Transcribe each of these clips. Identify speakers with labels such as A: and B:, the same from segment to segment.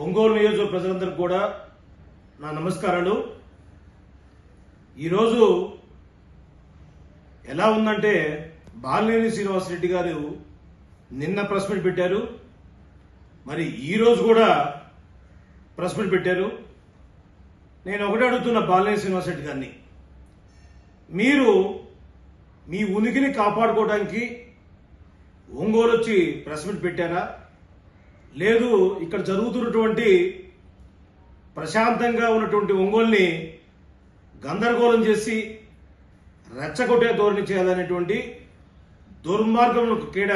A: ఒంగోలు నియోజక ప్రజలందరికీ కూడా నా నమస్కారాలు. ఈరోజు ఎలా ఉందంటే బాలినేని శ్రీనివాసరెడ్డి గారు నిన్న ప్రెస్ మీట్ పెట్టారు. మరి ఈరోజు కూడా ప్రెస్ మీట్ పెట్టారు. నేను ఒకటే అడుగుతున్న బాలినేని శ్రీనివాసరెడ్డి గారిని మీరు మీ ఉనికిని కాపాడుకోవడానికి ఒంగోలు వచ్చి ప్రెస్ మీట్ పెట్టారా? లేదు ఇక్కడ జరుగుతున్నటువంటి ప్రశాంతంగా ఉన్నటువంటి ఒంగోలుని గందరగోళం చేసి రెచ్చగొట్టే ధోరణి చేయాలనేటువంటి దుర్మార్గం క్రీడ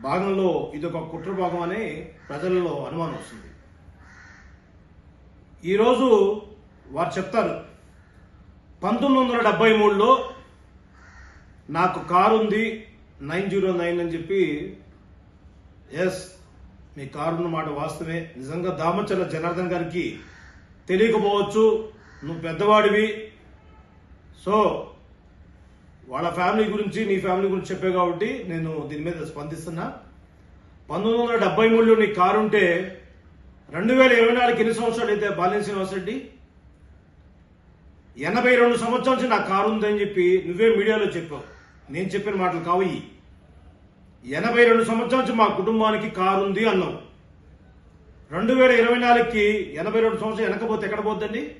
A: భాగంలో ఇది ఒక కుట్ర భాగం అని ప్రజలలో అనుమానం వస్తుంది. ఈరోజు వారు చెప్తారు పంతొమ్మిది వందల డెబ్బై మూడులో నాకు కారు ఉంది నైన్ జీరో నైన్ అని చెప్పి ఎస్ మీ కారున్న మాట వాస్తవే. నిజంగా దామచర్ల జనార్దన్ గారికి తెలియకపోవచ్చు. నువ్వు పెద్దవాడివి. సో వాళ్ళ ఫ్యామిలీ గురించి నీ ఫ్యామిలీ గురించి చెప్పే కాబట్టి నేను దీని మీద స్పందిస్తున్నా. పంతొమ్మిది వందల డెబ్బై మూడులో నీ కారు ఉంటే రెండు వేల ఇరవై నాలుగు ఎన్ని సంవత్సరాలు అయితే బాలిన శ్రీనివాసరెడ్డి? ఎనభై రెండు సంవత్సరాల నుంచి నా కారు ఉందని చెప్పి నువ్వే మీడియాలో చెప్పావు. నేను చెప్పిన మాటలు కావు ఎనభై రెండు సంవత్సరాల నుంచి మా కుటుంబానికి కారు ఉంది అన్నాం. రెండు వేల ఇరవై నాలుగుకి ఎనభై రెండు సంవత్సరాలు వెనకపోతే ఎక్కడ పోద్దండి?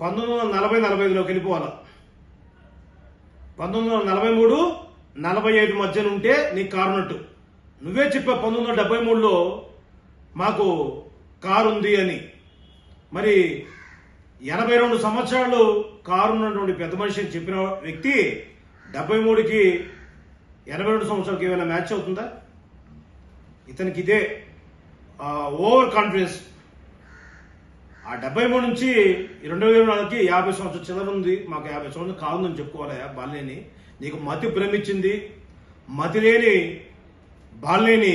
A: పంతొమ్మిది వందల నలభై నలభై ఐదులోకి పంతొమ్మిది వందల నలభై మూడు నలభై ఐదు మధ్యన ఉంటే నీకు కారు ఉన్నట్టు. నువ్వే చెప్పావు పంతొమ్మిది వందల డెబ్బై మూడులో మాకు కారు ఉంది అని. మరి ఎనభై రెండు సంవత్సరాలు కారు ఉన్నటువంటి పెద్ద మనిషి అని చెప్పిన వ్యక్తి డెబ్బై మూడుకి ఎనభై రెండు సంవత్సరాలకి ఏమైనా మ్యాచ్ అవుతుందా? ఇతనికి ఇదే ఓవర్ కాన్ఫిడెన్స్. ఆ డెబ్బై మూడు నుంచి రెండు వేల నాలుగుకి యాభై సంవత్సరాల చిల్లర ఉంది. మాకు యాభై సంవత్సరాలు కావుందని చెప్పుకోవాలి బాల్యని నీకు మతి ప్రేమించింది మతి లేని బాల్యని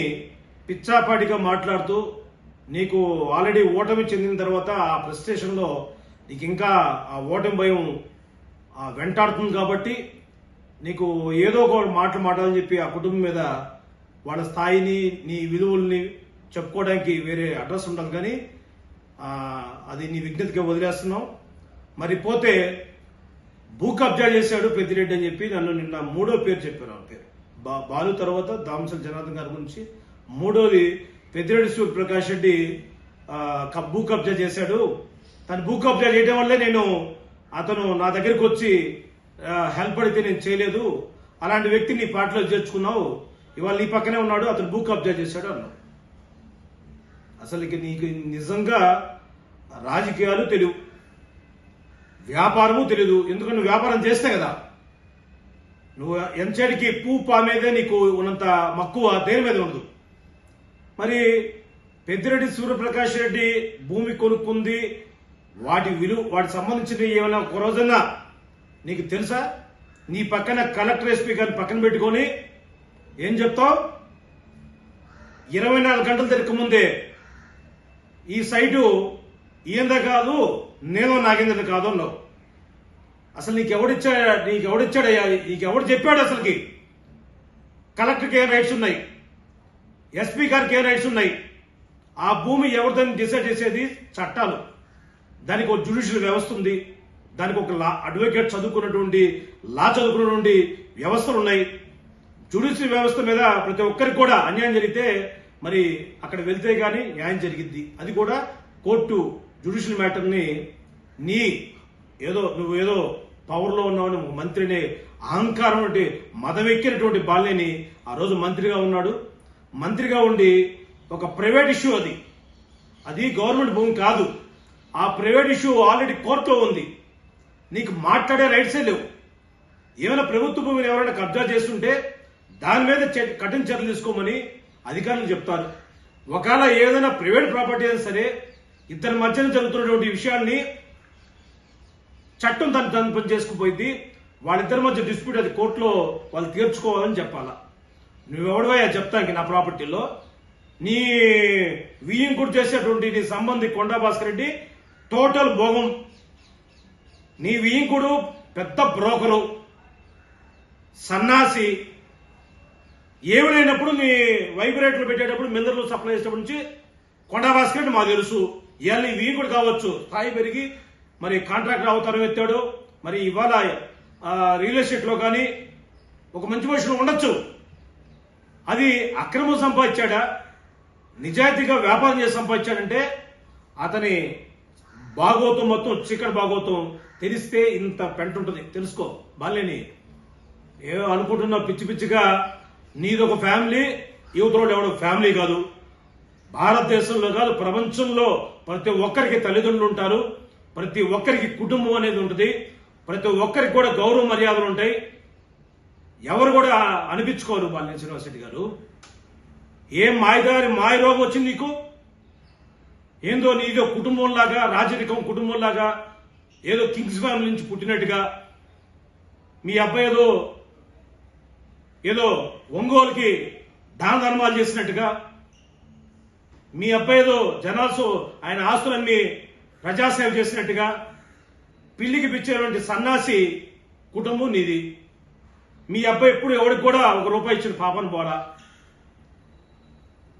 A: పిచ్చాపాటిగా మాట్లాడుతూ నీకు ఆల్రెడీ ఓటమి చెందిన తర్వాత ఆ ప్రెస్టేషన్లో నీకు ఇంకా ఆ ఓటమి భయం వెంటాడుతుంది కాబట్టి నీకు ఏదో ఒక మాటలు మాటలు చెప్పి ఆ కుటుంబం మీద వాళ్ళ స్థాయిని నీ విలువల్ని చెప్పుకోవడానికి వేరే అడ్రస్ ఉండదు కానీ అది నీ విజ్ఞతకి వదిలేస్తున్నాం మరి పోతే భూ కబ్జా చేశాడు పెద్దిరెడ్డి అని చెప్పి నన్ను నిన్న మూడో పేరు చెప్పారు ఆ పేరు. బా బాలు తర్వాత దామసల్ జనార్దన్ గారి గురించి. మూడోది పెద్దిరెడ్డి సూర్యప్రకాష్ రెడ్డి భూ కబ్జా చేశాడు. తను భూ కబ్జా చేయడం వల్లే నేను అతను నా దగ్గరికి వచ్చి హెల్ప్ అడిగితే నేను చేయలేదు. అలాంటి వ్యక్తి నీ పార్టీలో చేర్చుకున్నావు. ఇవాళ నీ పక్కనే ఉన్నాడు అతను భూ కబ్జా చేశాడు అన్నావు. అసలు ఇక నీకు నిజంగా రాజకీయాలు తెలియవు. వ్యాపారము తెలియదు ఎందుకంటే నువ్వు వ్యాపారం చేస్తే కదా. నువ్వు ఎంచడికి పూ పా మీదే నీకు ఉన్నంత మక్కువ దేని మీద ఉండదు. మరి పెద్దిరెడ్డి సూర్యప్రకాష్ రెడ్డి భూమి కొనుక్కుంది. వాటి విలువ వాటికి సంబంధించిన ఏమైనా ఒక రోజన్నా నీకు తెలుసా? నీ పక్కన కలెక్టర్ ఎస్పీ గారిని పక్కన పెట్టుకొని ఏం చెప్తావు? ఇరవై నాలుగు గంటలు తిరగక ముందే ఈ సైటు ఈయంద కాదు నేను నాగిందది కాదు అన్నావు. అసలు నీకు ఎవడిచ్చా నీకు ఎవడిచ్చాడయ్యా నీకు ఎవడు చెప్పాడు అసలుకి? కలెక్టర్కి ఏం రైట్స్ ఉన్నాయి? ఎస్పీ గారికి ఏ రైట్స్ ఉన్నాయి? ఆ భూమి ఎవరిదని డిసైడ్ చేసేది? చట్టాలు. దానికి ఒక జ్యుడిషియల్ వ్యవస్థ ఉంది. దానికి ఒక లా అడ్వకేట్ చదువుకున్నటువంటి లా చదువుకున్నటువంటి వ్యవస్థలు ఉన్నాయి జ్యుడిషియల్ వ్యవస్థ మీద ప్రతి ఒక్కరికి కూడా అన్యాయం జరిగితే మరి అక్కడ వెళ్తే కానీ న్యాయం జరిగింది అది కూడా కోర్టు జ్యుడిషియల్ మ్యాటర్ని నీ ఏదో నువ్వు ఏదో పవర్లో ఉన్నావని ఒక మంత్రిని అహంకారం అంటే మదవెక్కినటువంటి బాల్యని ఆ రోజు మంత్రిగా ఉన్నాడు. మంత్రిగా ఉండి ఒక ప్రైవేట్ ఇష్యూ అది. అది గవర్నమెంట్ భూమి కాదు. ఆ ప్రైవేట్ ఇష్యూ ఆల్రెడీ కోర్టులో ఉంది. నీకు మాట్లాడే రైట్సే లేవు. ఏమైనా ప్రభుత్వ భూమిని ఎవరైనా కబ్జా చేస్తుంటే దాని మీద కఠిన చర్యలు తీసుకోమని అధికారులు చెప్తారు. ఒకవేళ ఏదైనా ప్రైవేట్ ప్రాపర్టీ అయినా సరే ఇద్దరి మధ్యన జరుగుతున్నటువంటి విషయాన్ని చట్టం తను తను పని చేసుకుపోయింది. వాళ్ళిద్దరి మధ్య డిస్ప్యూట్ అది కోర్టులో వాళ్ళు తీర్చుకోవాలని చెప్పాలా. నువ్వెవడవయ్యా చెప్తానికి నా ప్రాపర్టీలో? నీ వియ్యం కూడా చేసేటువంటి నీ సంబంధి కొండా భాస్కర్ రెడ్డి టోటల్ భోగం నీ వీకుడు పెద్ద బ్రోకరు సన్నాసి. ఏమైనప్పుడు నీ వైబ్రేటర్లు పెట్టేటప్పుడు మిందర్లు సప్లై చేసేటప్పటి నుంచి కొండా భాస్కర్ మాకు తెలుసు. ఇవాళ నీ వీకుడు కావచ్చు. స్థాయి పెరిగి మరి కాంట్రాక్టర్ అవతారం ఎత్తాడు. మరి ఇవాళ రియల్ ఎస్టేట్లో కానీ ఒక మంచి మనుషులు ఉండొచ్చు. అది అక్రమం సంపాదించాడా? నిజాయితీగా వ్యాపారం చేసి సంపాదించాడంటే అతని భాగోతం మొత్తం చీకటి భాగోతం తెలిస్తే ఇంత పెంట ఉంటుంది. తెలుసుకో బాలేని ఏమో అనుకుంటున్నావు పిచ్చి పిచ్చిగా నీదొక ఫ్యామిలీ యువతలో ఎవడో ఫ్యామిలీ కాదు. భారతదేశంలో కాదు ప్రపంచంలో ప్రతి ఒక్కరికి తల్లిదండ్రులు ఉంటారు. ప్రతి ఒక్కరికి కుటుంబం అనేది ఉంటుంది. ప్రతి ఒక్కరికి కూడా గౌరవ మర్యాదలు ఉంటాయి. ఎవరు కూడా అనిపించుకోరు బాలినేని శ్రీనివాసరెడ్డి గారు. ఏం మాయదారి మాయ రోగం వచ్చింది నీకు? ఏందో నీదో కుటుంబంలాగా రాజరికం కుటుంబంలాగా ఏదో కింగ్స్ ఫ్యామిలీ నుంచి పుట్టినట్టుగా మీ అబ్బాయి ఏదో ఏదో ఒంగోలుకి దాన ధర్మాలు చేసినట్టుగా మీ అబ్బాయి ఏదో జనాల్సు ఆయన ఆస్తులన్నీ ప్రజాసేవ చేసినట్టుగా పిల్లికి పిచ్చేటువంటి సన్నాసి కుటుంబం నీది. మీ అబ్బాయి ఎప్పుడు ఎవరికి కూడా ఒక రూపాయి ఇచ్చిన పాపను పోలా.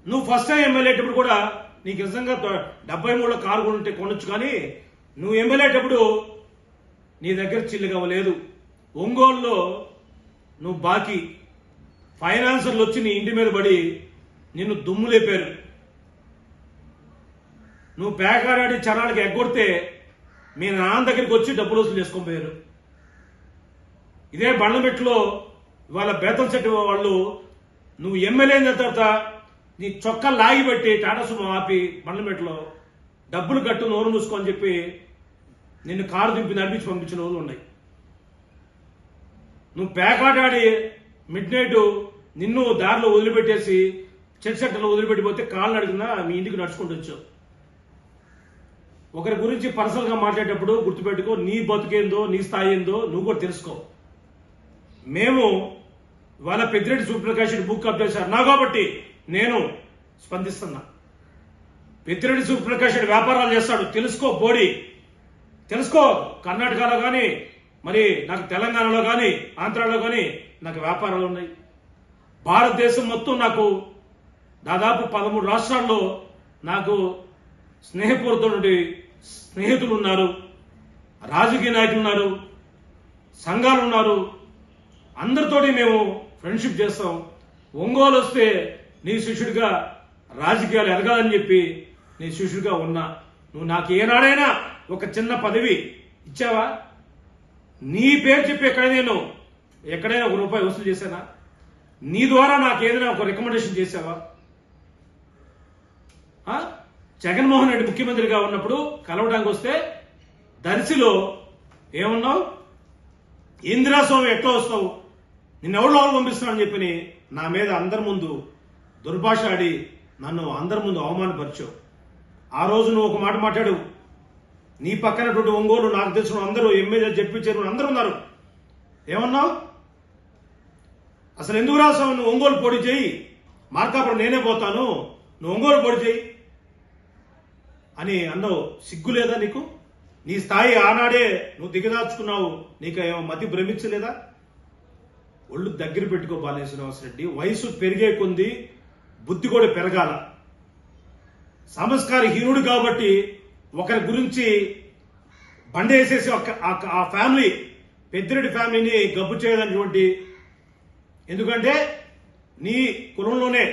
A: నువ్వు ఫస్ట్ టైం ఎమ్మెల్యేటప్పుడు కూడా నీకు నిజంగా డెబ్బై మూడులో కారు కొనుంటే కొనొచ్చు కానీ నువ్వు ఎమ్మెల్యేటప్పుడు నీ దగ్గర చిల్లుగా లేదు. ఒంగోలులో నువ్వు బాకీ. ఫైనాన్సర్లు వచ్చి నీ ఇంటి మీద పడి నిన్ను దుమ్ము లేపారు. నువ్వు పేకాడాడి చరాలకి ఎగ్గొడితే మీ నాన్న దగ్గరికి వచ్చి డబ్బులు వసూలు చేసుకొని పోయారు. ఇదే బండ్లమెట్లో ఇవాళ బేతం చెట్టు వాళ్ళు నువ్వు ఎమ్మెల్యే అయిన తర్వాత నీ చొక్కా లాగిపెట్టి టాటా సుమ ఆపి బండ్లమెట్లో డబ్బులు కట్టు నోరు మూసుకోని చెప్పి నిన్ను కారు దింపి నడిపించి పంపించిన రోజులు ఉన్నాయి. నువ్వు పేకాటాడి మిడ్ నైట్ నిన్ను దారిలో వదిలిపెట్టేసి చెట్ చెట్టలో వదిలిపెట్టిపోతే కాళ్ళు అడిగినా మీ ఇంటికి నడుచుకుంటూ వచ్చావు. ఒకరి గురించి పర్సనల్గా మాట్లాడేటప్పుడు గుర్తుపెట్టుకో నీ బతుకేందో నీ స్థాయి ఏందో నువ్వు కూడా తెలుసుకో. మేము వాళ్ళ పెద్దిరెడ్డి సూర్యప్రకాష్ బుక్ అప్ చేశారు. నా కాబట్టి నేను స్పందిస్తున్నా. పెద్దిరెడ్డి సూర్యప్రకాష్ వ్యాపారాలు చేస్తాడు. తెలుసుకో బోడీ. తెలుసుకో కర్ణాటకలో కానీ మరి నాకు తెలంగాణలో కానీ ఆంధ్రాలో కానీ నాకు వ్యాపారాలు ఉన్నాయి. భారతదేశం మొత్తం నాకు దాదాపు పదమూడు రాష్ట్రాల్లో నాకు స్నేహపూరితటువంటి స్నేహితులు ఉన్నారు రాజకీయ నాయకులు ఉన్నారు సంఘాలు ఉన్నారు. అందరితోటి మేము ఫ్రెండ్షిప్ చేస్తాం. ఒంగోలు వస్తే నీ శిష్యుడిగా రాజకీయాలు ఎదగాలని చెప్పి నీ శిష్యుడిగా ఉన్నా. నువ్వు నాకు ఏనాడైనా ఒక చిన్న పదవి ఇచ్చావా? నీ పేరు చెప్పి ఎక్కడ నేను ఎక్కడైనా ఒక రూపాయి వసూలు చేశానా? నీ ద్వారా నాకు ఏదైనా ఒక రికమెండేషన్ చేసావా జగన్మోహన్ రెడ్డి ముఖ్యమంత్రిగా ఉన్నప్పుడు కలవడానికి వస్తే దర్శిలో ఏమన్నావు? ఇందిరాస్వామి ఎట్లా వస్తావు? నిన్ను ఎవరు లోపల పంపిస్తున్నావు చెప్పి నా మీద అందరి ముందు దుర్భాష ఆడి నన్ను అందరి ముందు అవమానపరిచావు. ఆ రోజు నువ్వు ఒక మాట మాట్లాడు నీ పక్కనటువంటి ఒంగోలు నాకు తెలిసిన అందరూ ఎమ్మెల్యే చెప్పించారు అందరూ ఉన్నారు. ఏమన్నావు? అసలు ఎందుకు రాసావు? నువ్వు ఒంగోలు పొడి చేయి. మార్కాపురం నేనే పోతాను. నువ్వు ఒంగోలు పొడి చేయి. అని అన్నావు. సిగ్గు లేదా నీకు? నీ స్థాయి ఆనాడే నువ్వు దిగదాచుకున్నావు నీకు ఏమో మతి భ్రమించలేదా ఒళ్ళు దగ్గర పెట్టుకో బాలయ్య శ్రీనివాసరెడ్డి వయసు పెరిగే కొంది బుద్ధి కూడా పెరగాల. సంస్కార హీనుడు కాబట్టి ఒకరి గురించి బండేసేసి ఒక ఆ- ఫ్యామిలీ పెద్దిరెడ్డి ఫ్యామిలీని గబ్బు చేయదన్నటువంటి ఎందుకంటే నీ కులంలోనే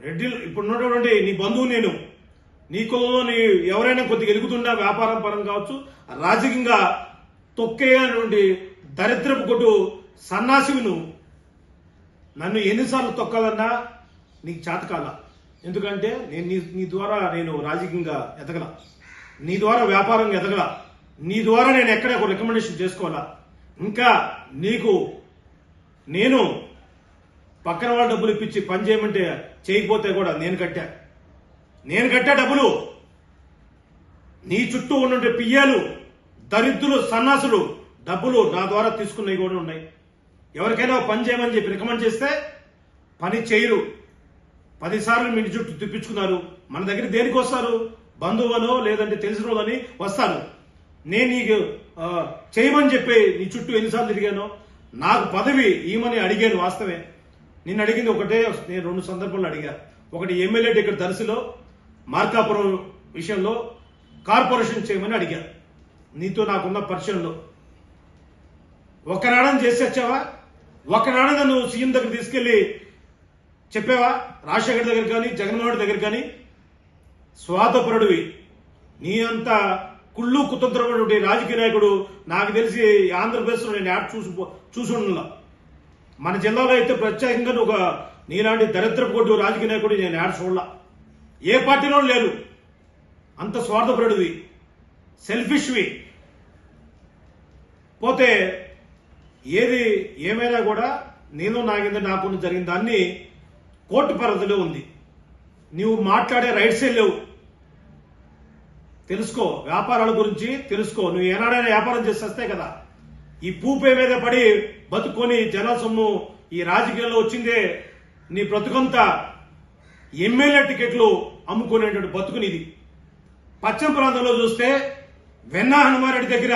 A: రెడ్డి ఇప్పుడు ఉన్నటువంటి నీ బంధువు నేను నీ కులంలో నీ ఎవరైనా కొద్దిగా ఎదుగుతున్నా వ్యాపారం పరం కావచ్చు రాజకీయంగా తొక్కేయనటువంటి దరిద్రపు కొట్టు సన్నాసివి నువ్వు నన్ను ఎన్నిసార్లు తొక్కాలన్నా నీకు చేతకాల ఎందుకంటే నేను నీ నీ ద్వారా నేను రాజకీయంగా ఎదగల. నీ ద్వారా వ్యాపారంగా ఎదగల. నీ ద్వారా నేను ఎక్కడ ఒక రికమెండేషన్ చేసుకోవాలా? ఇంకా నీకు నేను పక్కన వాళ్ళ డబ్బులు ఇప్పించి పని చేయమంటే చేయకపోతే కూడా నేను కట్టా. నేను కట్టా డబ్బులు. నీ చుట్టూ ఉన్నటువంటి పియ్యాలు దరిద్రులు సన్నాసులు డబ్బులు నా ద్వారా తీసుకున్నవి కూడా ఉన్నాయి. ఎవరికైనా పని చేయమని చెప్పి రికమెండ్ చేస్తే పని చేయరు. పదిసార్లు మీ జుట్టు తిప్పించుకున్నారు. మన దగ్గర దేనికి వస్తారు? బంధువులో లేదంటే తెలిసిన వాళ్ళని వస్తారు. నేను నీకు చేయమని చెప్పి నీ చుట్టూ ఎన్నిసార్లు తిరిగానో నాకు పదవి ఈమని అడిగాను వాస్తవే నిన్ను అడిగింది ఒకటే నేను రెండు సందర్భాలు అడిగా. ఒకటి ఎమ్మెల్యే ఇక్కడ దర్శిలో మార్కాపురం విషయంలో కార్పొరేషన్ చేయమని అడిగా. నీతో నాకున్న పరిచయంలో. ఒకనాడని చేసి వచ్చావా? ఒకనాడన నువ్వు సీఎం దగ్గర తీసుకెళ్ళి చెప్పావా? రాజశేఖర్ దగ్గర కానీ జగన్మోహన్ దగ్గర కానీ? స్వార్థపరుడివి. నీ అంత కుళ్ళు కుతంత్రమైనటువంటి రాజకీయ నాయకుడు నాకు తెలిసి ఆంధ్రప్రదేశ్లో నేను యాడ్ చూసి చూసుండలా మన జిల్లాలో అయితే ప్రత్యేకంగా ఒక నీలాంటి దరిద్రపు కొట్టు రాజకీయ నాయకుడు నేను యాడ్ చూడలా. ఏ పార్టీలో లేరు. అంత స్వార్థపరుడివి. సెల్ఫిష్వి. పోతే ఏది ఏమైనా కూడా నేను నాగింది నాకు జరిగిన దాన్ని కోర్టు పరిధిలో ఉంది. నీవు మాట్లాడే రైట్సే లేవు. తెలుసుకో వ్యాపారాల గురించి తెలుసుకో. నువ్వు ఏనాడైనా వ్యాపారం చేసేస్తే కదా ఈ పూపే మీద పడి బతుకొని జన సొమ్ము ఈ రాజకీయాల్లో వచ్చిందే నీ బ్రతుకంతా ఎమ్మెల్యే టికెట్లు అమ్ముకునేటువంటి బతుకునిది పశ్చిమ ప్రాంతంలో చూస్తే వెన్నా హనుమారెడ్డి దగ్గర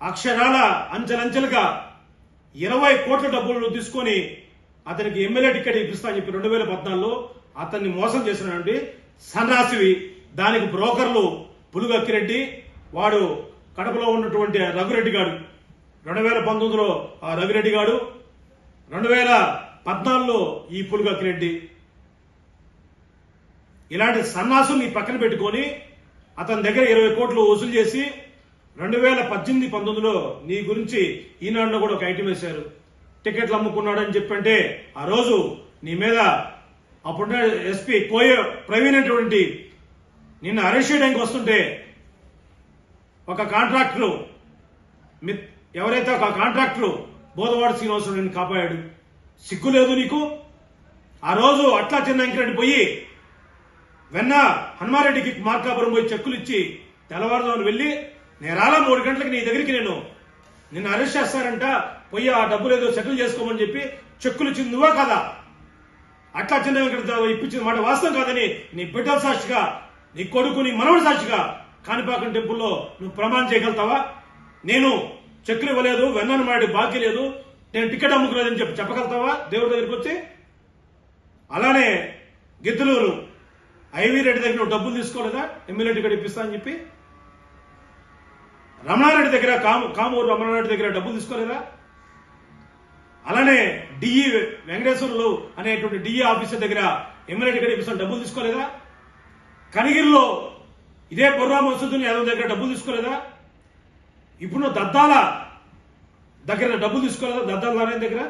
A: అక్షరాల అంచెలంచెలుగా ఇరవై కోట్ల డబ్బులు తీసుకొని అతనికి ఎమ్మెల్యే టికెట్ ఇప్పిస్తా అని చెప్పి రెండు వేల పద్నాలుగులో అతన్ని మోసం చేసినటువంటి సన్నాసివి దానికి బ్రోకర్లు పులుగక్కిరెడ్డి వాడు కడపలో ఉన్నటువంటి రఘురెడ్డి గాడు. రెండు వేల పంతొమ్మిదిలో ఆ రఘురెడ్డి గాడు. రెండు వేల పద్నాలుగులో ఈ పులుగక్కిరెడ్డి. ఇలాంటి సన్నాసుని పక్కన పెట్టుకొని అతని దగ్గర ఇరవై కోట్లు వసూలు చేసి రెండు వేల పద్దెనిమిది పంతొమ్మిదిలో నీ గురించి ఈనాడులో కూడా ఒక ఐటమ్ వేశారు. టికెట్లు అమ్ముకున్నాడని చెప్పంటే ఆ రోజు నీ మీద అప్పుడున్న ఎస్పీ కోయ ప్రవీణ్ అటువంటి నిన్ను అరెస్ట్ చేయడానికి వస్తుంటే ఒక కాంట్రాక్టర్ మిత్- ఎవరైతే ఒక కాంట్రాక్టర్ బోధవాడ శ్రీనివాసుడు నిన్ను కాపాడాడు సిగ్గు లేదు నీకు? ఆ రోజు అట్లా చిన్న పోయి వెన్న హనుమారెడ్డికి మార్కాపురం పోయి చెక్కులు ఇచ్చి తెల్లవారుజామున వెళ్ళి నేను రాలా మూడు గంటలకు నీ దగ్గరికి నేను నిన్ను అరెస్ట్ చేస్తారంట పోయి ఆ డబ్బులు ఏదో సెటిల్ చేసుకోమని చెప్పి చెక్కులు ఇచ్చింది నువ్వా కదా? అట్లా చిన్న వెంకట ఇప్పించిన మాట వాస్తవం కాదని నీ బిడ్డల సాక్షిగా నీ కొడుకు నీ మనవడి సాక్షిగా కాణిపాకం టెంపుల్లో నువ్వు ప్రమాణం చేయగలుగుతావా? నేను చెక్కులు ఇవ్వలేదు వెన్నను మాడి బాకీ లేదు నేను టికెట్ అమ్ముకోలేదని చెప్పి చెప్పగలుగుతావా? దేవుడి దగ్గరికి వచ్చి? అలానే గిద్దలూరు ఐవీ రెడ్డి దగ్గర నువ్వు డబ్బులు తీసుకోలేదా? ఎమ్మెల్యే టికెట్ ఇప్పిస్తా అని చెప్పి? రమణారెడ్డి దగ్గర కాము కామూరు రమణారెడ్డి దగ్గర డబ్బులు తీసుకోలేదా? అలానే డిఈ వెంకటేశ్వర్లు అనేటువంటి డిఈ ఆఫీసర్ దగ్గర ఎమ్మెల్యే టికెట్ ఇప్పిస్తాను డబ్బులు తీసుకోలేదా? కనిగిరిలో ఇదే బుర్రా మసూదుని యాదవ్ దగ్గర డబ్బులు తీసుకోలేదా? ఇప్పుడు దద్దాల దగ్గర డబ్బులు తీసుకోలేదా? దద్దాల నారాయణ దగ్గర?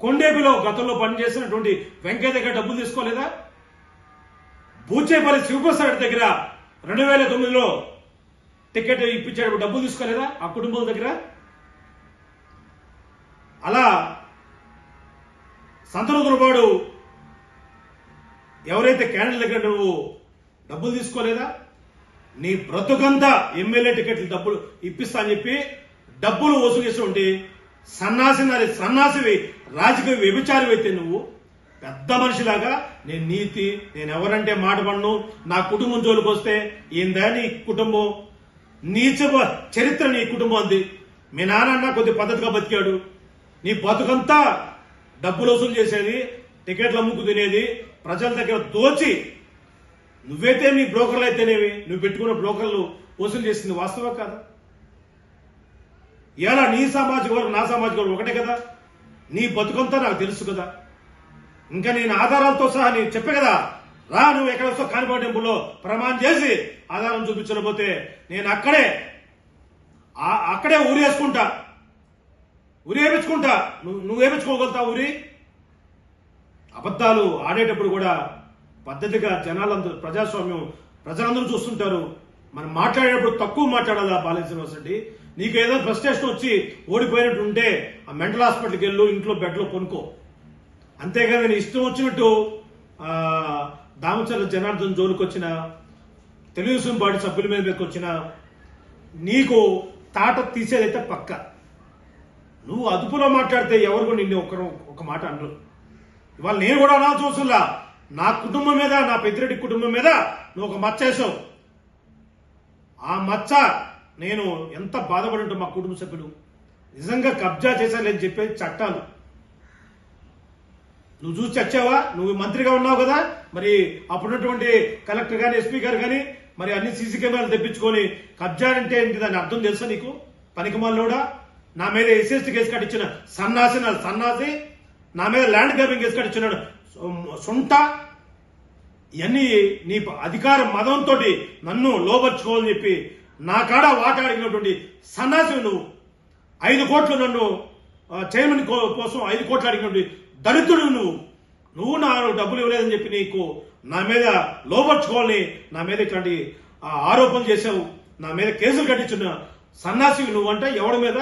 A: కొండేపిలో గతంలో పనిచేసినటువంటి వెంకయ్య దగ్గర డబ్బులు తీసుకోలేదా? బూచేపల్లి శివప్రసాద్ దగ్గర రెండు వేల తొమ్మిదిలో టికెట్ ఇప్పించేటప్పుడు డబ్బులు తీసుకోలేదా? ఆ కుటుంబం దగ్గర? అలా సంతనోదులపాడు ఎవరైతే క్యాండిల్ దగ్గర నువ్వు డబ్బులు తీసుకోలేదా? నీ బ్రతుకంతా ఎమ్మెల్యే టికెట్లు డబ్బులు ఇప్పిస్తా అని చెప్పి డబ్బులు వసూలు చేసి సన్నాసి నాది సన్నాసివి రాజకీయ వ్యభిచారి అయితే నువ్వు పెద్ద మనిషిలాగా నేను నీతి నేను ఎవరంటే మాట పడను నా కుటుంబం జోలికి వస్తే ఏందా నీ కుటుంబం? నీచ చరిత్ర నీ కుటుంబం అంది. మీ నాన్న కొద్ది పద్ధతిగా బతికాడు. నీ బతుకంతా డబ్బులు వసూలు చేసేది టికెట్లు అమ్ముకు తినేది ప్రజల దగ్గర దోచి నువ్వైతే నీ బ్రోకర్లు అయితేనేవి నువ్వు పెట్టుకున్న బ్రోకర్లు వసూలు చేసింది వాస్తవం కాదా? ఇలా నీ సామాజిక వర్గం నా సామాజిక వర్గం ఒకటే కదా? నీ బతుకంతా నాకు తెలుసు కదా. ఇంకా నేను ఆధారాలతో సహా నేను చెప్పే కదా రా నువ్వు ఎక్కడ వస్తావు? కానిపా టెంపుల్లో ప్రమాణం చేసి ఆధారం చూపించకపోతే నేను అక్కడే అక్కడే ఊరేసుకుంటా. ఉరి వేపించుకుంటా నువ్వు నువ్వు వేపించుకోగలుగుతావు ఉరి? అబద్ధాలు ఆడేటప్పుడు కూడా పద్ధతిగా జనాలందరూ ప్రజాస్వామ్యం ప్రజలందరూ చూస్తుంటారు. మనం మాట్లాడేటప్పుడు తక్కువ మాట్లాడాలా బాలయ్య శ్రీనివాస్ రెడ్డి? నీకు ఏదో ఫ్రస్ట్రేషన్ వచ్చి ఓడిపోయినట్టు ఉంటే ఆ మెంటల్ హాస్పిటల్కి వెళ్ళు ఇంట్లో బెడ్లో కొనుక్కో అంతేగాని నేను ఇష్టం వచ్చినట్టు దామచర్ల జనార్దన్ జోలికి వచ్చిన తెలుగుదేశం పార్టీ సభ్యుల మీద మీదకి వచ్చిన నీకు తాట తీసేదైతే పక్క. నువ్వు అదుపులో మాట్లాడితే ఎవరు నిన్ను ఒకరు ఒక మాట అనరు. ఇవాళ నేను కూడా అనాల్సిన చూసులా నా కుటుంబం మీద నా పెద్దిరెడ్డి కుటుంబం మీద నువ్వు ఒక మచ్చ వేసావు. ఆ మచ్చ నేను ఎంత బాధపడి మా కుటుంబ సభ్యుడు నిజంగా కబ్జా చేశారని చెప్పేది చట్టాలు. నువ్వు చూసి చచ్చావా? నువ్వు మంత్రిగా ఉన్నావు కదా? మరి అప్పుడున్నటువంటి కలెక్టర్ కానీ ఎస్పీ గారు కానీ మరి అన్ని సీసీ కెమెరాలు తెప్పించుకొని కబ్జా అంటే ఏంటి దాని అర్థం తెలుసా నీకు? పనికిమాలోడా నా మీద ఎస్సీఎస్టీ కేసు కట్టించిన సన్నాసి నా సన్నాసి నా మీద ల్యాండ్ గ్రాబింగ్ కేసు కట్టించిన సొంత ఇవన్నీ నీ అధికార మదంతో నన్ను లోపరుచుకోవాలని చెప్పి నా కాడ వాటాడినటువంటి సన్నాసి నువ్వు. ఐదు కోట్లు నన్ను చైర్మన్ కో- కోసం ఐదు కోట్లు అడిగినటువంటి దళితుడు నువ్వు. నువ్వు నా డబ్బులు ఇవ్వలేదని చెప్పి నీకు నా మీద లోపరుచుకోవాలని నా మీద ఇట్లాంటి ఆ, ఆరోపణలు చేసావు నా మీద కేసులు కట్టించిన సన్నాసి నువ్వు అంటే ఎవడి మీద?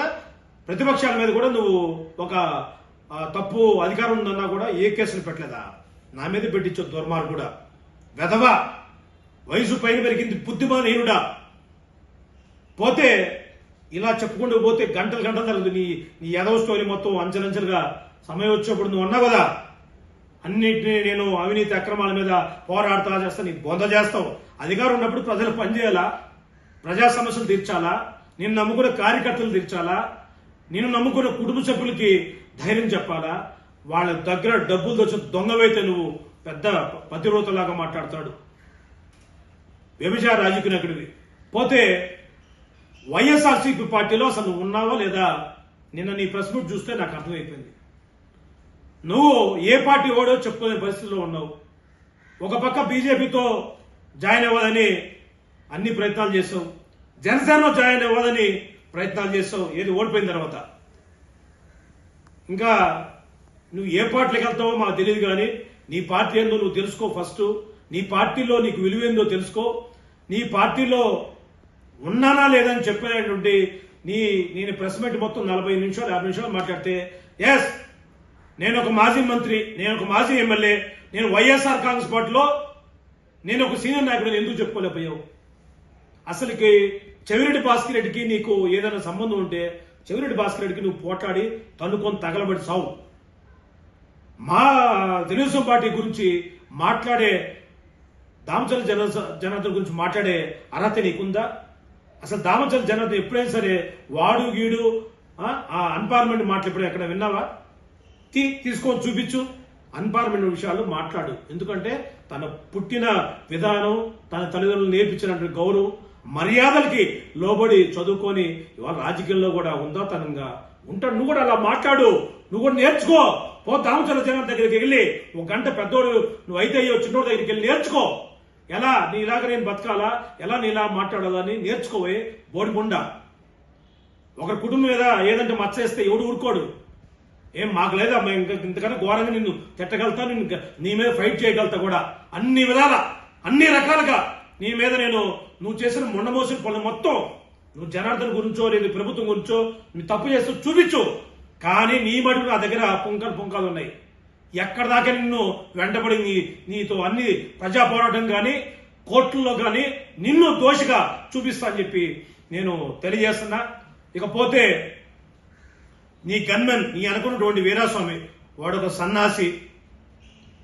A: ప్రతిపక్షాల మీద కూడా నువ్వు ఒక తప్పు అధికారం ఉందన్నా కూడా ఏ కేసులు పెట్టలేదా? నా మీద పెట్టించు దుర్మార్గుడా వెధవ వయసు పైన పెరిగింది బుద్ధిమానహీనుడా. పోతే ఇలా చెప్పుకుంటూ పోతే గంటలు గంటలు తగ్గదు నీ నీ ఎదవ స్టోరీ మొత్తం అంచెలంచెలుగా సమయం వచ్చేప్పుడు నువ్వు ఉన్నావు కదా? అన్నిటినీ నేను అవినీతి అక్రమాల మీద పోరాడతా చేస్తా నీకు బొంద చేస్తావు. అధికారం ఉన్నప్పుడు ప్రజలు పనిచేయాలా? ప్రజా సమస్యలు తీర్చాలా? నేను నమ్ముకునే కార్యకర్తలు తీర్చాలా? నేను నమ్ముకున్న కుటుంబ సభ్యులకి ధైర్యం చెప్పాలా? వాళ్ళ దగ్గర డబ్బులు తెచ్చి దొంగవైతే నువ్వు పెద్ద పతిరోతలాగా మాట్లాడతాడు. వ్యభిచార రాజకీయ నాయకుడివి. పోతే వైఎస్ఆర్సీపీ పార్టీలో అసలు ఉన్నావా లేదా? నిన్న నీ ప్రెస్ మీట్ చూస్తే నాకు అర్థమైపోయింది. నువ్వు ఏ పార్టీ ఓడో చెప్పుకునే పరిస్థితిలో ఉన్నావు. ఒక పక్క బీజేపీతో జాయిన్ అవ్వాలని అన్ని ప్రయత్నాలు చేసావు జనసేనలో జాయిన్ అవ్వాలని ప్రయత్నాలు చేస్తావు ఏది ఓడిపోయిన తర్వాత. ఇంకా నువ్వు ఏ పార్టీకి వెళ్తావో మాకు తెలియదు కానీ నీ పార్టీ ఏందో నువ్వు తెలుసుకో ఫస్ట్ నీ పార్టీలో నీకు విలువేందో తెలుసుకో. నీ పార్టీలో ఉన్నానా లేదని చెప్పినటువంటి నీ నేను ప్రెస్ మీట్ మొత్తం నలభై నిమిషాలు యాభై నిమిషాలు మాట్లాడితే ఎస్ నేను ఒక మాజీ మంత్రి నేను ఒక మాజీ ఎమ్మెల్యే నేను వైఎస్ఆర్ కాంగ్రెస్ పార్టీలో నేను ఒక సీనియర్ నాయకుడు ఎందుకు చెప్పుకోలేకపోయావు? అసలుకి చెవిరెడ్డి భాస్కర్ రెడ్డికి నీకు ఏదైనా సంబంధం ఉంటే చెవిరెడ్డి భాస్కర్ రెడ్డికి నువ్వు పోట్లాడి తన్నుకొని తగలబడి సావు. మా తెలుగుదేశం పార్టీ గురించి మాట్లాడే దామచల జన జనార్దన్ గురించి మాట్లాడే అర్హత నీకుందా? అసలు దామచల జనార్దన్ ఎప్పుడైనా సరే వాడు గీడు ఆ, అన్పార్మెంట్ అన్పార్లమెంట్ మాటలు ఎప్పుడు ఎక్కడ విన్నావా? తీ తీసుకొని చూపించు. అన్పార్లమెంట్ విషయాలు మాట్లాడు. ఎందుకంటే తన పుట్టిన విధానం తన తల్లిదండ్రులు నేర్పించినటువంటి గౌరవం మర్యాదలకి లోబడి చదువుకొని ఇవాళ రాజకీయాల్లో కూడా ఉందాతనంగా ఉంటాడు. నువ్వు కూడా అలా మాట్లాడు. నువ్వు కూడా నేర్చుకో. పో దామచంద్ర జనం దగ్గరికి వెళ్ళి ఒక గంట పెద్దోడు నువ్వు అయితే అయ్యో చిన్నోడు దగ్గరికి వెళ్ళి నేర్చుకో. ఎలా? నీలాగా నేను బతకాలా? ఎలా నీలా మాట్లాడాలని నేర్చుకోవే బోడిగుండా. ఒకరి కుటుంబం మీద ఏదంటే మచ్చ వేస్తే ఎవడు ఊరుకోడు. ఏం మాకు లేదా? మేము ఇంకా ఇంతకన్నా ఘోరంగా నిన్ను తిట్టగలుగుతా నిన్ను నీ మీద ఫైట్ చేయగలుగుతా కూడా. అన్ని విధాల అన్ని రకాలుగా నీ మీద నేను నువ్వు చేసిన మొండమోసిన పనులు మొత్తం నువ్వు జనార్దన్ గురించో లేదు ప్రభుత్వం గురించో నువ్వు తప్పు చేస్తూ చూపించు. కానీ నీ మటుకు నా దగ్గర పుంకలు పుంకాలు ఉన్నాయి. ఎక్కడ దాకా నిన్ను వెంటబడి నీ- నీతో అన్ని ప్రజా పోరాటం కానీ కోర్టుల్లో కానీ నిన్ను దోషిగా చూపిస్తా అని చెప్పి నేను తెలియజేస్తున్నా. ఇకపోతే నీ గన్మెన్ నీ అనుకున్నటువంటి వీరాస్వామి వాడు ఒక సన్నాసి.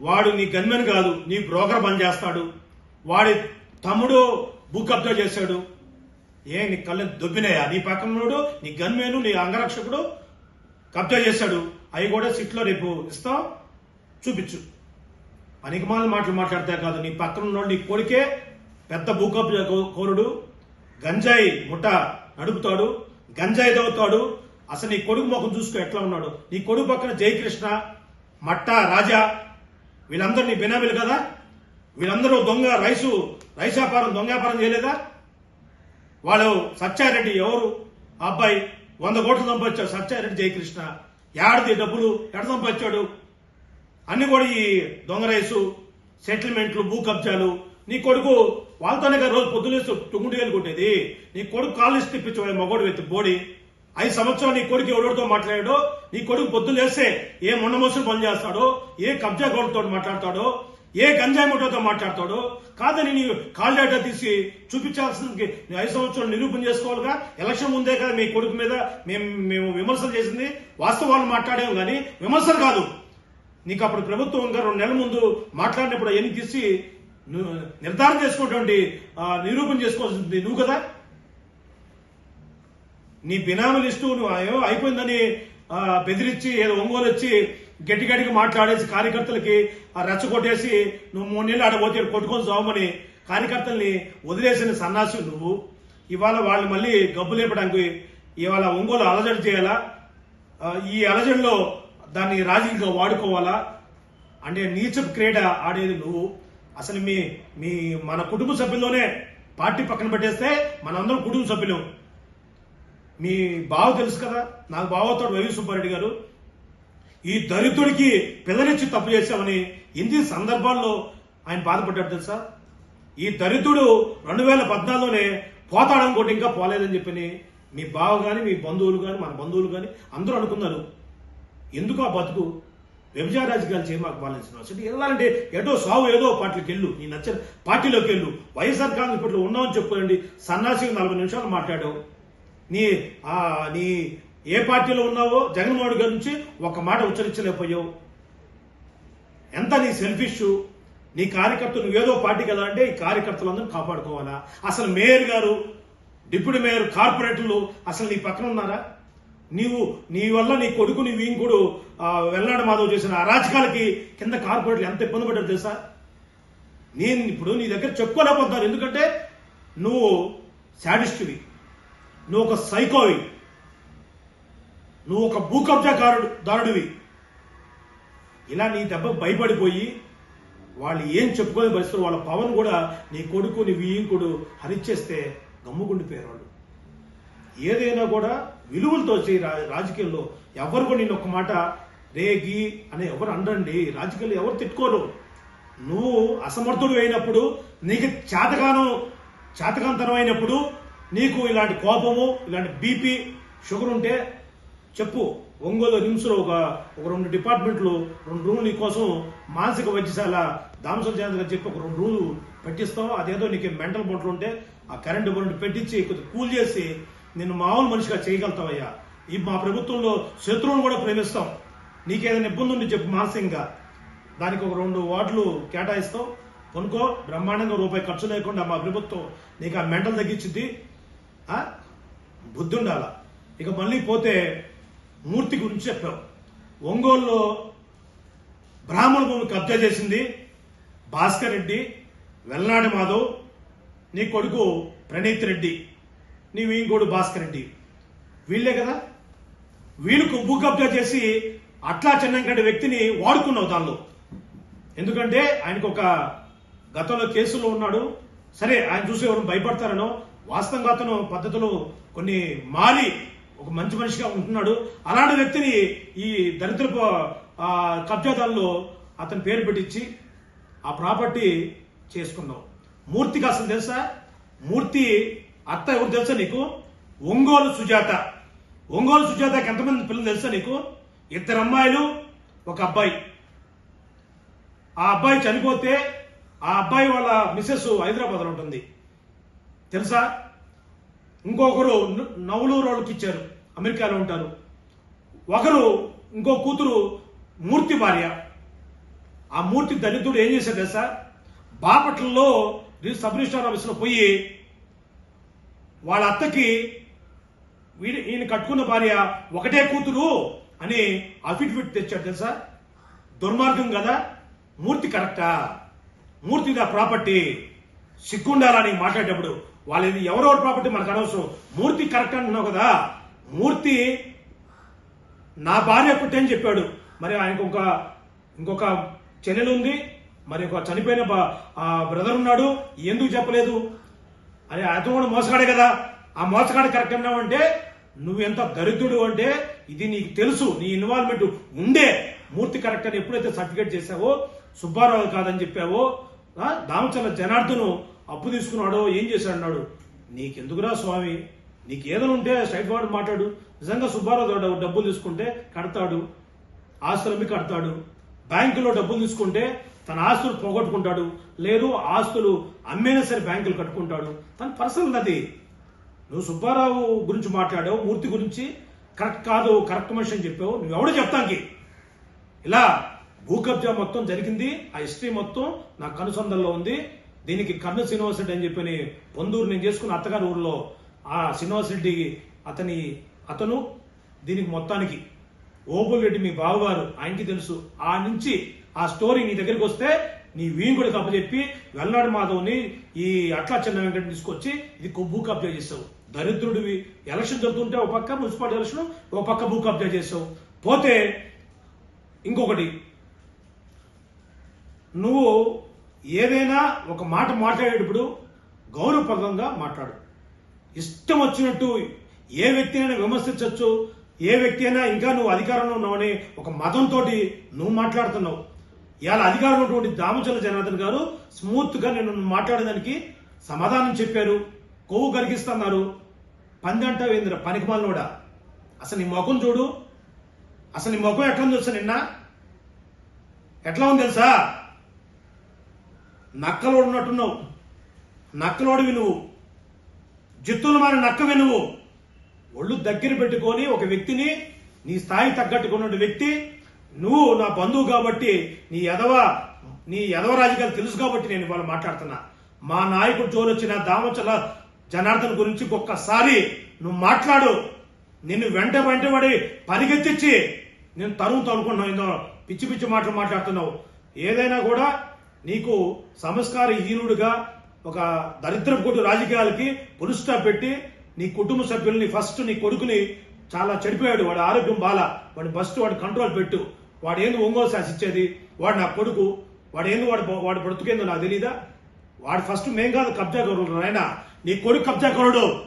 A: వాడు నీ గన్మెన్ కాదు నీ బ్రోకర్ పనిచేస్తాడు వాడి తమ్ముడు భూ కబ్జా చేశాడు. ఏ నీ కళ్ళు దొబ్బినాయా? నీ పక్కనోడు నీ గన్మేను నీ అంగరక్షకుడు. కబ్జా చేశాడు. అవి కూడా సిట్లో రేపు ఇస్తాం చూపించు. పనికిమాల మాటలు మాట్లాడితే కాదు. నీ పక్కన ఉన్నోడు నీ కొడుకే పెద్ద భూ కబ్జా కో- కోరుడు. గంజాయి ముఠ నడుపుతాడు. గంజాయి తవ్వుతాడు. అసలు నీ కొడుకు మొఖం చూసుకో ఎట్లా ఉన్నాడు? నీ కొడుకు పక్కన జయకృష్ణ మట్ట రాజా. వీళ్ళందరూ నీ బినామీలు కదా? వీళ్ళందరూ దొంగ రైసు రైస్ వ్యాపారం దొంగ వ్యాపారం చేయలేదా? వాళ్ళు సత్యారెడ్డి ఎవరు? అబ్బాయి వంద కోట్లు సంపాదించాడు. సత్యారెడ్డి జయకృష్ణ. ఏడాది డబ్బులు ఎడ సంపాదించాడు? అన్ని కూడా ఈ దొంగ రైసు సెటిల్మెంట్లు భూ కబ్జాలు. నీ కొడుకు వాళ్ళతోనే కదా రోజు పొద్దులేసి తుంగుడు కొట్టేది. నీ కొడుకు కాళ్ళు తిప్పించే మగోడు వెతి బోడి. ఐదు సంవత్సరాలు నీ కొడుకు ఎవరితో మాట్లాడాడో నీ కొడుకు పొద్దులేస్తే ఏ మొండమోసులు పని చేస్తాడో ఏ కబ్జా గోడతో మాట్లాడతాడో ఏ గంజాయి ముఠోతో మాట్లాడతాడో కాదని నీ కాల్ డేటా తీసి చూపించాల్సింది ఐదు సంవత్సరాలు నిరూపణ చేసుకోవాలిగా. ఎలక్షన్ ముందే కదా మీ కొడుకు మీద మేము మేము విమర్శలు చేసింది. వాస్తవాలు మాట్లాడాము కానీ విమర్శలు కాదు. నీకు అప్పుడు ప్రభుత్వం ఇంకా రెండు నెలల ముందు మాట్లాడినప్పుడు అవన్నీ తీసి నిర్ధారణ చేసుకున్నటువంటి నిరూపణ చేసుకోవాల్సింది నువ్వు కదా. నీ బినామీ లిస్టు నువ్వు అయిపోయిందని బెదిరించి ఏదో ఒంగోలు వచ్చి గట్టి గట్టిగా మాట్లాడేసి కార్యకర్తలకి ఆ రెచ్చగొట్టేసి నువ్వు మూడు నెలలు ఆడబోతే కొట్టుకొని చావమని కార్యకర్తల్ని వదిలేసిన సన్నాసి నువ్వు. ఇవాళ వాళ్ళు మళ్ళీ గబ్బు లేపడానికి ఇవాళ ఒంగోలు అలజడి చేయాలా? ఈ అలజడిలో దాన్ని రాజకీయంగా వాడుకోవాలా? అంటే నీచపు క్రీడ ఆడేది నువ్వు. అసలు మీ మీ మన కుటుంబ సభ్యుల్లోనే పార్టీ పక్కన పెట్టేస్తే మనందరం కుటుంబ సభ్యులం. మీ బావ తెలుసు కదా? నాకు బావతోడు వైవి సుబ్బారెడ్డి గారు. ఈ దరిద్రుడికి పిల్లనిచ్చి తప్పు చేశామని ఇన్ని సందర్భాల్లో ఆయన బాధపడ్డాడు తెలుసా? ఈ దరిద్రుడు రెండు వేల పద్నాలుగులోనే పోతాడనుకోండి ఇంకా పోలేదని చెప్పని మీ బావ కానీ మీ బంధువులు కానీ మన బంధువులు కానీ అందరూ అనుకున్నారు. ఎందుకు ఆ బతుకు? వ్యభిచారాజు గారు చేయమాకు బాలేసిన బాలించిన అసలు వెళ్ళాలంటే ఏదో సాగు ఏదో పార్టీకి వెళ్ళు. నీ నచ్చిన పార్టీలోకి వెళ్ళు. వైఎస్ఆర్ కాంగ్రెస్ పార్టీలో ఉన్నామని చెప్పుకోండి. సన్నాసికి నలభై నిమిషాలు మాట్లాడావు. నీ ఆ నీ ఏ పార్టీలో ఉన్నావో జగన్మోహన్ గారి నుంచి ఒక మాట ఉచ్చరించలేకపోయావు. ఎంత నీ సెల్ఫిష్ నీ కార్యకర్తలు నువ్వేదో పార్టీకి వెళ్ళాలంటే ఈ కార్యకర్తలందరూ కాపాడుకోవాలా? అసలు మేయర్ గారు డిప్యూటీ మేయర్ కార్పొరేటర్లు అసలు నీ పక్కన ఉన్నారా? నీవు నీ వల్ల నీ కొడుకు నీ ఇంకుడు వెల్లాడ మాధవ్ చేసిన అరాచకాలకి కింద కార్పొరేటర్లు ఎంత ఇబ్బంది పడ్డారు తెలుసా? నేను ఇప్పుడు నీ దగ్గర చెప్పుకోలేకపోతున్నాను ఎందుకంటే నువ్వు శాడిస్ట్వి నువ్వు ఒక సైకోవి నువ్వు ఒక భూ కబ్జాకారుడు దారుడివి. ఇలా నీ దెబ్బ భయపడిపోయి వాళ్ళు ఏం చెప్పుకోని పరిస్థితులు వాళ్ళ పవన్ కూడా నీ కొడుకు నీ వీంకుడు హరిచేస్తే గమ్ముకుండిపోయారు వాళ్ళు ఏదైనా కూడా విలువలతో చేయి రా- రాజకీయాల్లో ఎవరు కూడా నేను ఒక మాట రేగి అని ఎవరు అనరండి. రాజకీయాలు ఎవరు తిట్టుకోరు. నువ్వు అసమర్థుడు అయినప్పుడు నీకు చేతగానం చేతకాంతరం అయినప్పుడు నీకు ఇలాంటి కోపము ఇలాంటి బీపీ షుగర్ ఉంటే చెప్పు. ఒంగోలు నిమ్స్లో ఒక ఒక రెండు డిపార్ట్మెంట్లు రెండు రూములు నీ కోసం మానసిక వైద్యశాల దామసం జయంత్ చెప్పి ఒక రెండు రూములు పెట్టిస్తాం అదేదో నీకు మెంటల్ బోట్లు ఉంటే ఆ కరెంటు బొంట్లు పెట్టించి కొద్దిగా కూల్ చేసి నిన్ను మామూలు మనిషిగా చేయగలుగుతావయ్యా. ఈ మా ప్రభుత్వంలో శత్రువును కూడా ప్రేమిస్తాం. నీకేదైనా ఇబ్బంది ఉండి చెప్పు మానసికంగా. దానికి ఒక రెండు వార్డులు కేటాయిస్తాం. కొనుక్కో. బ్రహ్మాండంగా రూపాయి ఖర్చు లేకుండా మా ప్రభుత్వం నీకు ఆ మెంటల్ తగ్గించింది బుద్ధి ఉండాల? ఇక మళ్ళీ పోతే మూర్తి గురించి చెప్పావు ఒంగోలులో బ్రాహ్మణ భూమి కబ్జా చేసింది భాస్కర్ రెడ్డి వెల్నాడి మాధవ్ నీ కొడుకు ప్రణీత్ రెడ్డి నీ ఇంకోడు భాస్కర్ రెడ్డి. వీళ్ళే కదా? వీళ్ళు భూ కబ్జా చేసి అట్లా చెన్నంకటి వ్యక్తిని వాడుకున్నావు దానిలో. ఎందుకంటే ఆయనకు ఒక గతంలో కేసులో ఉన్నాడు. సరే ఆయన చూసి ఎవరు భయపడతారనో వాస్తవంగా అతను పద్ధతులు కొన్ని మారి ఒక మంచి మనిషిగా ఉంటున్నాడు. అలాంటి వ్యక్తిని ఈ దరిద్రపు ఆ, అతని పేరు పెట్టించి ఆ ప్రాపర్టీ చేసుకున్నావు. మూర్తికి అసలు తెలుసా? మూర్తి అత్త ఎవరు తెలుసా నీకు? ఒంగోలు సుజాత. ఒంగోలు సుజాతకి ఎంతమంది పిల్లలు తెలుసా నీకు? ఇద్దరు అమ్మాయిలు ఒక అబ్బాయి. ఆ అబ్బాయి చనిపోతే ఆ అబ్బాయి వాళ్ళ మిసెస్ హైదరాబాద్లో ఉంటుంది. తెలుసా? ఇంకొకరు నవలూరు వాళ్ళకి ఇచ్చారు. అమెరికాలో ఉంటారు. ఒకరు ఇంకో కూతురు మూర్తి భార్య. ఆ మూర్తి దళితుడు ఏం చేశాడు తెలుసా? బాపట్లలో సబ్ రిజిస్టార్ ఆఫీస్లో పోయి వాళ్ళ అత్తకి వీడి ఈయన కట్టుకున్న భార్య ఒకటే కూతురు అని అఫిడవిట్ తెచ్చాడు తెలుసా? దుర్మార్గం కదా. మూర్తి కరెక్టా? మూర్తి దా ప్రాపర్టీ సిగ్గుండాలని మాట్లాడేటప్పుడు వాళ్ళది ఎవరో ప్రాపర్టీ మనకు అనవసరం. మూర్తి కరెక్ట్ అంటున్నావు కదా. మూర్తి నా భార్య ఒకటే అని చెప్పాడు. మరి ఆయనకు ఒక ఇంకొక చెల్లెలు ఉంది. మరి ఒక చనిపోయిన ఆ బ్రదర్ ఉన్నాడు. ఎందుకు చెప్పలేదు? అని అతను కూడా మోసగాడే కదా. ఆ మోసగాడు కరెక్ట్ అన్నావంటే నువ్వెంత దరిద్రుడు అంటే ఇది నీకు తెలుసు. నీ ఇన్వాల్వ్మెంట్ ఉండే. మూర్తి కరెక్ట్ అని ఎప్పుడైతే సర్టిఫికేట్ చేసావో సుబ్బారావు కాదని చెప్పావో దామచల జనార్దను అప్పు తీసుకున్నాడో ఏం చేశాడు అన్నాడు నీకెందుకురా స్వామి? నీకు ఏదైనా ఉంటే స్ట్రైట్ ఫార్వర్డ్ మాట్లాడు. నిజంగా సుబ్బారావు డబ్బులు తీసుకుంటే కడతాడు. ఆస్తులమ్మి కడతాడు. బ్యాంకులో డబ్బులు తీసుకుంటే తన ఆస్తులు పోగొట్టుకుంటాడు. లేదు ఆస్తులు అమ్మైనా సరే బ్యాంకులు కట్టుకుంటాడు. తన పర్సనల్ అది. నువ్వు సుబ్బారావు గురించి మాట్లాడావు మూర్తి గురించి కరెక్ట్ కాదు కరెక్ట్ మనిషి అని చెప్పావు. నువ్వెవడో చెప్తానికి. ఇలా భూకబ్జా మొత్తం జరిగింది. ఆ హిస్టరీ మొత్తం నా కనుసంధంలో ఉంది. దీనికి కర్ణ శ్రీనివాస రెడ్డి అని చెప్పి పొందూరు నేను చేసుకున్న అత్తగారి ఊర్లో ఆ శ్రీనివాస్ రెడ్డి అతని అతను దీనికి మొత్తానికి ఓబుల్ రెడ్డి మీ బావగారు ఆయనకి తెలుసు. ఆ నుంచి ఆ స్టోరీ నీ దగ్గరికి వస్తే నీ వీంగుడికి అప్పచెప్పి వెల్నాడు మాధవ్ని ఈ అట్లా చిన్న వెంకట తీసుకొచ్చి ఇది భూ కబ్జా చేసావు దరిద్రుడివి. ఎలక్షన్ జరుగుతుంటే ఒక పక్క మున్సిపాలిటీ ఎలక్షన్ ఒక పక్క భూ కబ్జా చేసావు పోతే ఇంకొకటి. నువ్వు ఏదైనా ఒక మాట మాట్లాడేటప్పుడు గౌరవపగంగా మాట్లాడు. ఇష్టం వచ్చినట్టు ఏ వ్యక్తి అయినా విమర్శించవచ్చు ఏ వ్యక్తి అయినా ఇంకా నువ్వు అధికారంలో ఉన్నావని ఒక మతంతో నువ్వు మాట్లాడుతున్నావు. ఇవాళ అధికారంలో ఉన్నటువంటి దామచల జనార్దన్ గారు స్మూత్గా నేను మాట్లాడడానికి సమాధానం చెప్పారు. కొవ్వు కరిగిస్తున్నారు. పంది అంటావు ఏందిరా? పనికిమాలినోడా అసలు నీ ముఖం చూడు. అసలు నీ ముఖం ఎట్లా ఉంది తెలుసా నిన్న. ఎట్లా ఉంది తెలుసా? నక్కలోడు ఉన్నట్టున్నావు నక్కలోడివి నువ్వు. జిత్తులు మారి నక్కవి నువ్వు. ఒళ్ళు దగ్గర పెట్టుకొని ఒక వ్యక్తిని నీ స్థాయి తగ్గట్టుకున్న వ్యక్తి నువ్వు నా బంధువు కాబట్టి నీ ఎదవ నీ ఎదవ రాజకీయాలు తెలుసు కాబట్టి నేను ఇవాళ మాట్లాడుతున్నా. మా నాయకుడు జోలు వచ్చిన దామచల జనార్దన్ గురించి ఒక్కసారి నువ్వు మాట్లాడు. నిన్ను వెంట వెంటబడి పరిగెత్తిచ్చి నేను తరువుతో అనుకుంటున్నావు. ఏందో పిచ్చి పిచ్చి మాటలు మాట్లాడుతున్నావు. ఏదైనా కూడా నీకు సంస్కార హీనుడిగా ఒక దరిద్రపు రాజకీయాలకి పురుస్టా పెట్టి నీ కుటుంబ సభ్యుల్ని ఫస్ట్ నీ కొడుకుని చాలా చెడిపోయాడు. వాడి ఆరోగ్యం బాల. వాడిని ఫస్ట్ వాడి కంట్రోల్ పెట్టు. వాడు ఏంది ఒంగోలు శాసి ఇచ్చేది? వాడు నా కొడుకు. వాడు ఏంది వాడు వాడు బ్రతుకేందో నాకు తెలీదా? వాడు ఫస్ట్ మేం కాదు కబ్జా కరుడు నాయన. నీ కొడుకు కబ్జా కరుడు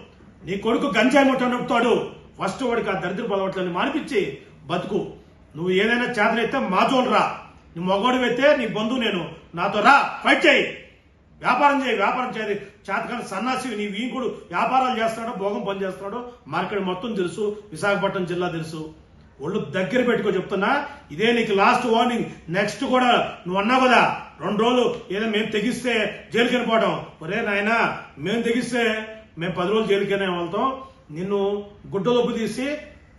A: నీ కొడుకు గంజాయి ముట్ట నొప్పుతాడు ఫస్ట్ వాడికి ఆ దరిద్ర పదవట్లని మానిపించి బతుకు. నువ్వు ఏదైనా చేతనైతే మా జోలు రా. నీ మగవాడు అయితే నీ బంధువు నేను. నాతో రా ఫైట్ చేయి. వ్యాపారం చేయి వ్యాపారం చేయాలి చేతకాని సన్నాసి నీ వీంకుడు వ్యాపారాలు చేస్తాడో భోగం పని చేస్తాడో మార్కెట్ మొత్తం తెలుసు విశాఖపట్నం జిల్లా తెలుసు. ఒళ్ళు దగ్గర పెట్టుకో చెప్తున్నా ఇదే నీకు లాస్ట్ వార్నింగ్ నెక్స్ట్ కూడా నువ్వు అన్నావు కదా రెండు రోజులు ఏదో మేము తెగిస్తే జైలుకి వెళ్ళిపోవడం ఒరే నాయనా మేము తెగిస్తే మేము పది రోజులు జైలుకైనా వెళ్తాం. నిన్ను గుడ్డలోపు తీసి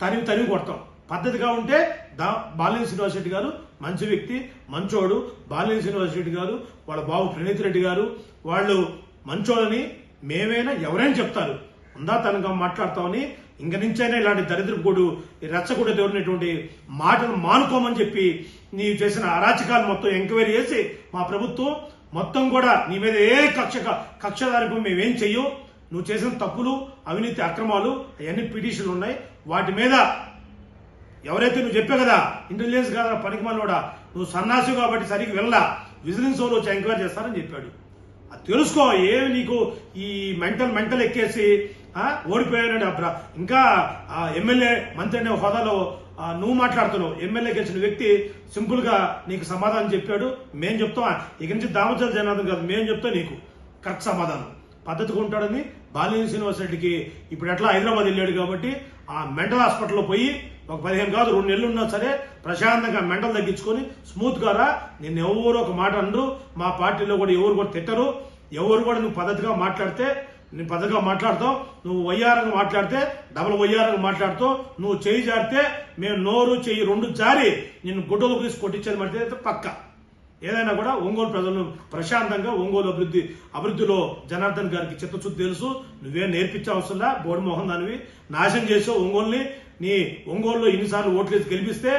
A: తరిమి తరిమి కొడతాం. పద్ధతిగా ఉంటే దా బాలినేని శ్రీనివాస్ గారు మంచి వ్యక్తి మంచోడు బాలినేని శ్రీనివాస రెడ్డి గారు వాళ్ళ బాబు ప్రణీత్ రెడ్డి గారు వాళ్ళు మంచోళ్ళని మేమైనా ఎవరైనా చెప్తారు. ఉందా తనకు మాట్లాడతామని ఇంక నుంచైనా ఇలాంటి దరిద్రపుడు రెచ్చగొడ్డ దేవుడినటువంటి మాటను మానుకోమని చెప్పి నీవు చేసిన అరాచకాలు మొత్తం ఎంక్వైరీ చేసి మా ప్రభుత్వం మొత్తం కూడా నీ మీద ఏ కక్ష కక్షదారిపై మేమేం చెయ్యం నువ్వు చేసిన తప్పులు అవినీతి అక్రమాలు అవన్నీ పిటిషన్లు ఉన్నాయి. వాటి మీద ఎవరైతే నువ్వు చెప్పావు కదా ఇంటెలిజెన్స్ కాదా పనికి కూడా నువ్వు సన్నాసి కాబట్టి సరిగ్గా వెళ్ళా విజిలెన్స్ వాళ్ళు వచ్చి ఎంక్వైరీ చేస్తారని చెప్పాడు. అది తెలుసుకో ఏమి నీకు ఈ మెంటల్ మెంటల్ ఎక్కేసి ఆ, ఓడిపోయానండి అబ్రా ఇంకా ఆ ఎమ్మెల్యే మంత్రి అనే హోదాలో నువ్వు మాట్లాడుతున్నావు. ఎమ్మెల్యే గెలిచిన వ్యక్తి సింపుల్గా నీకు సమాధానం చెప్పాడు. మేము చెప్తాం ఇక నుంచి దామచల జనార్దన్ కాదు మేము చెప్తాం నీకు. కరెక్ట్ సమాధానం. పద్ధతిగా ఉంటాడని బాలినేని యూనివర్సిటీకి ఇప్పుడు ఎట్లా హైదరాబాద్ వెళ్ళాడు కాబట్టి ఆ మెంటల్ హాస్పిటల్లో పోయి ఒక పదిహేను కాదు రెండు నెలలు ఉన్నా సరే ప్రశాంతంగా మెంటల్ తగ్గించుకొని స్మూత్గా రా. నిన్ను ఎవరు ఒక మాట అనరు. మా పార్టీలో కూడా ఎవరు కూడా తిట్టరు. ఎవరు కూడా నువ్వు పద్ధతిగా మాట్లాడితే నేను పద్ధతిగా మాట్లాడతావు. నువ్వు వయ్యారంగా మాట్లాడితే డబల్ వయ్యారంగా మాట్లాడుతావు నువ్వు చేయి జారితే మేము నోరు చెయ్యి రెండు జారి నిన్ను గుడ్డలు తీసి కొట్టించేది అయితే పక్క. ఏదైనా కూడా ఒంగోలు ప్రజలను ప్రశాంతంగా ఒంగోలు అభివృద్ధి అభివృద్ధిలో జనార్దన్ గారికి చిత్తశుద్ధి తెలుసు. నువ్వేం నేర్పించవసరంలా బోడి మోహన్ దానివి. నాశనం చేసావు ఒంగోలుని నీ ఒంగోలులో ఇన్నిసార్లు ఓట్లు వేసి గెలిపిస్తే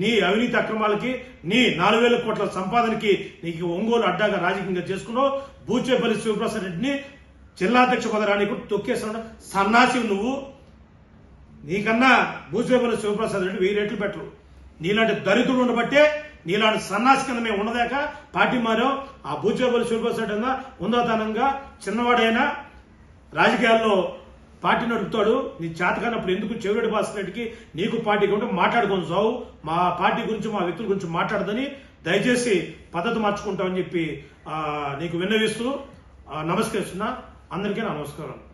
A: నీ అవినీతి అక్రమాలకి నీ నాలుగు వేల కోట్ల సంపాదనకి నీకు ఒంగోలు అడ్డాగా రాజకీయంగా చేసుకున్నావు. బూచేపల్లి శివప్రసాద్ రెడ్డిని జిల్లాధ్యక్ష కూడా తొక్కేసాడు సన్నాసి నువ్వు. నీకన్నా భూసేపల్లి శివప్రసాద్ రెడ్డి వెయ్యి రెట్లు పెట్టరు. నీలాంటి దరిద్రులు ఉండబట్టే నీలాంటి సన్నాసి కింద మేము పార్టీ మారో ఆ భూచేపల్లి శివప్రసాద్ రెడ్డి ఉందాతనంగా చిన్నవాడైనా రాజకీయాల్లో పార్టీ నడుపుతాడు. నీ చేతకానప్పుడు ఎందుకు చెవిరెడ్డి భాస్కర్ నీకు పార్టీ ఉంటే మాట్లాడుకొని సావు? మా పార్టీ గురించి మా వ్యక్తుల గురించి మాట్లాడదని దయచేసి పద్ధతి మార్చుకుంటామని చెప్పి నీకు విన్నవిస్తూ నమస్కరిస్తున్నా. అందరికీ నా నమస్కారం.